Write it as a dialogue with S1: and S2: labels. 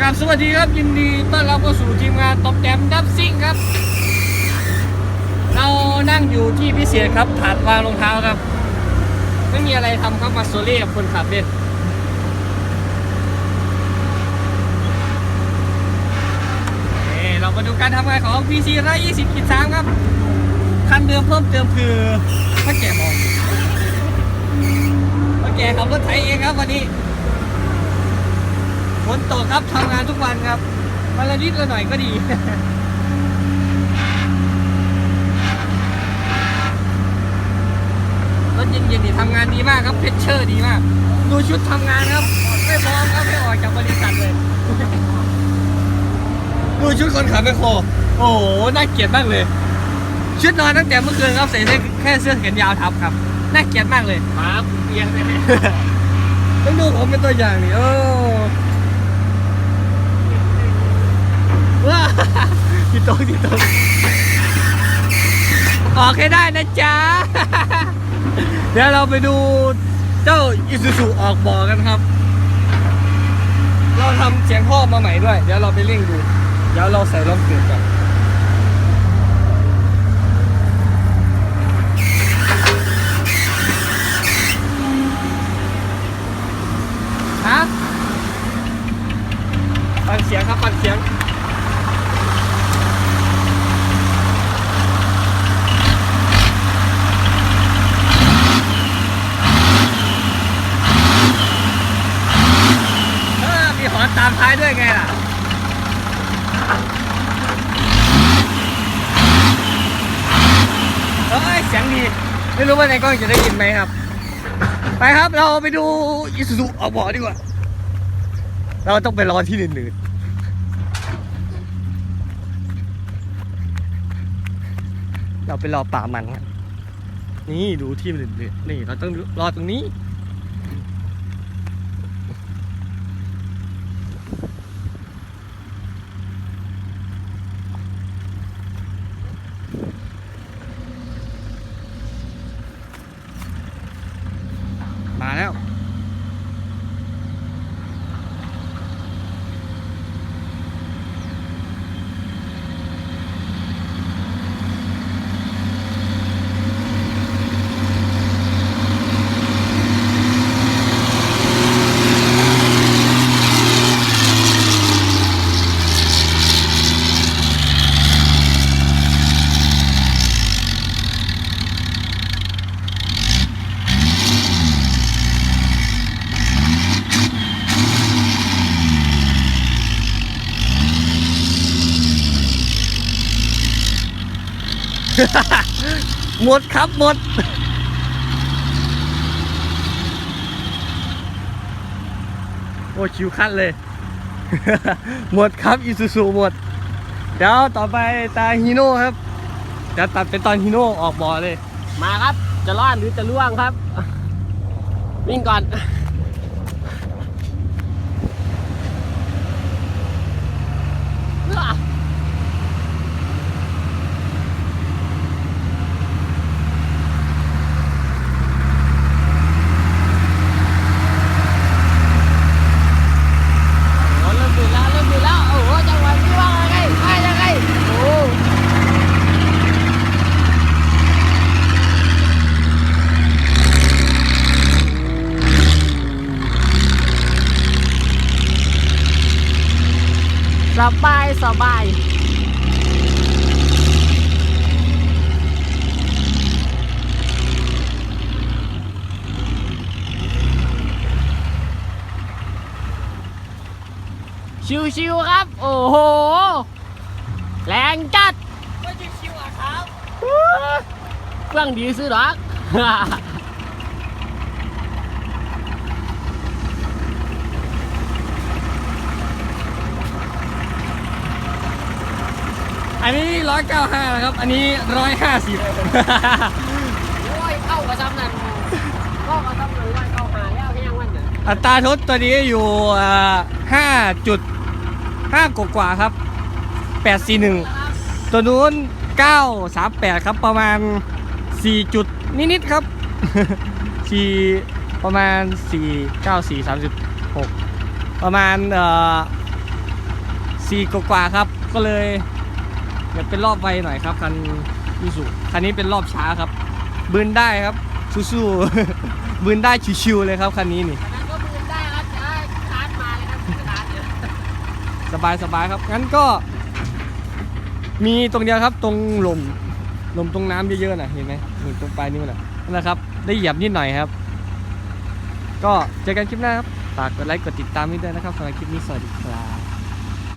S1: กราบสวัสดีครับยินดีต้อนรับเข้าสู่ทีมงานตอมแจมดับซิ่งครับ เรานั่งอยู่ที่พิเศษครับถาดวางรองเท้าครับ ไม่มีอะไรทำครับมาโซเล่กับคนขับเล่นเรามาดูการทำงานของ PC 120ขีด3ครับ คันเดิมเพิ่มเติมคือพ่อแก่มองพ่อแก่ขับรถไถเองครับวันนี้ ฝนตกครับทำงานทุกวันครับวันละนิดละหน่อยก็ดีรถเย็นๆนี่ทำงานดีมากครับเพชเชอร์ดีมาก ดูชุดทำงานครับไม่พร้อมครับไม่ออกจากบริษัทเลย ดูชุดคนขับแมคโครโอ้โหน่าเกลียดมากเลย ชุดนอนตั้งแต่เมื่อคืนครับใส่แค่เสื้อแขนยาวทับครับน่าเกลียดมากเลย
S2: ครับเอียงเลย
S1: ต้องดูผมเป็นตัวอย่างนี่โอ้ว้า โต๊ะที่ตรงออกให้ได้นะจ๊ะ เดี๋ยวเราไปดูเจ้าอิซูซูออกบ่อกันครับ เราทำเสียงพ่อมาใหม่ด้วย เดี๋ยวเราไปเร่งดู เดี๋ยวเราใส่ลมเกลือก่อนฮะฟังเสียงครับฟังเสียง เออมีหอนตามท้ายด้วยไงล่ะเฮ้ยเสียงดีไม่รู้ว่าในกล้องจะได้ยินไหมครับ ไปครับเราไปดูอิสุสุเอาบ่อดีกว่า เราต้องไปรอที่หนึ่งๆเราไปรอป่ามันครับนี่ดูที่หนึ่งๆนี่เราต้องรอตรงนี้ มาแล้ว หมดครับหมด โอ้คิวคัดเลย หมดครับอีซูซูหมด เดี๋ยวต่อไปตาฮีโน่ครับเดี๋ยวตัดเป็นตอนฮีโน่ออกบ่อเลย
S2: มาครับ จะรอดหรือจะล่วงครับ วิ่งก่อน โอ้เริ่มดูดแล้วเริ่มดูดแล้ว โอ้โหจังหวะนี้ว่าไงว่ายังไงโอ้ สบายสบายชิวๆครับ โอ้โห แรงจัด
S1: ไม่ใช่คิวอะครับ
S2: เครื่องดีซื้อหรอก
S1: อันนี้ร้อยเก้าห้านะครับ อันนี้ร้อยห้าสิบ
S2: โอ้ยเข้ากระซ้ำนั่นเข้ากระซ้ำนั่นว่าเข้าหาแล้วยังวันน่ะ
S1: อัตราทดตัวนี้อยู่ห้าจุดห้ากว่าๆครับแปดสี่หนึ่งตัวนู้นเก้าสามแปดครับประมาณสี่จุดนิดๆครับสี่ประมาณสี่เก้าสี่สามสิบหกประมาณเอ่อสี่กว่าครับก็เลย อยากเป็นรอบไวหน่อยครับคันยูสุคันนี้เป็นรอบช้าครับบืนได้ครับสู้ๆบืนได้ชิวๆเลยครับคันนี้นี่
S2: อันนั้นก็มือได้ครับจะให้คาร์ดมาเลยครับคาร์ดเนี่ย
S1: สบายสบายครับงั้นก็ มีตรงเดียวครับตรงลมลมตรงน้ำเยอะๆนะเห็นไหมนี่ตรงปลายนิ้วนะนั่นแหละครับ ได้เหยียบนิดหน่อยครับ ก็เจอกันคลิปหน้าครับฝากกดไลค์กดติดตามนิดด้วยนะครับสำหรับคลิปนี้สวัสดีครับ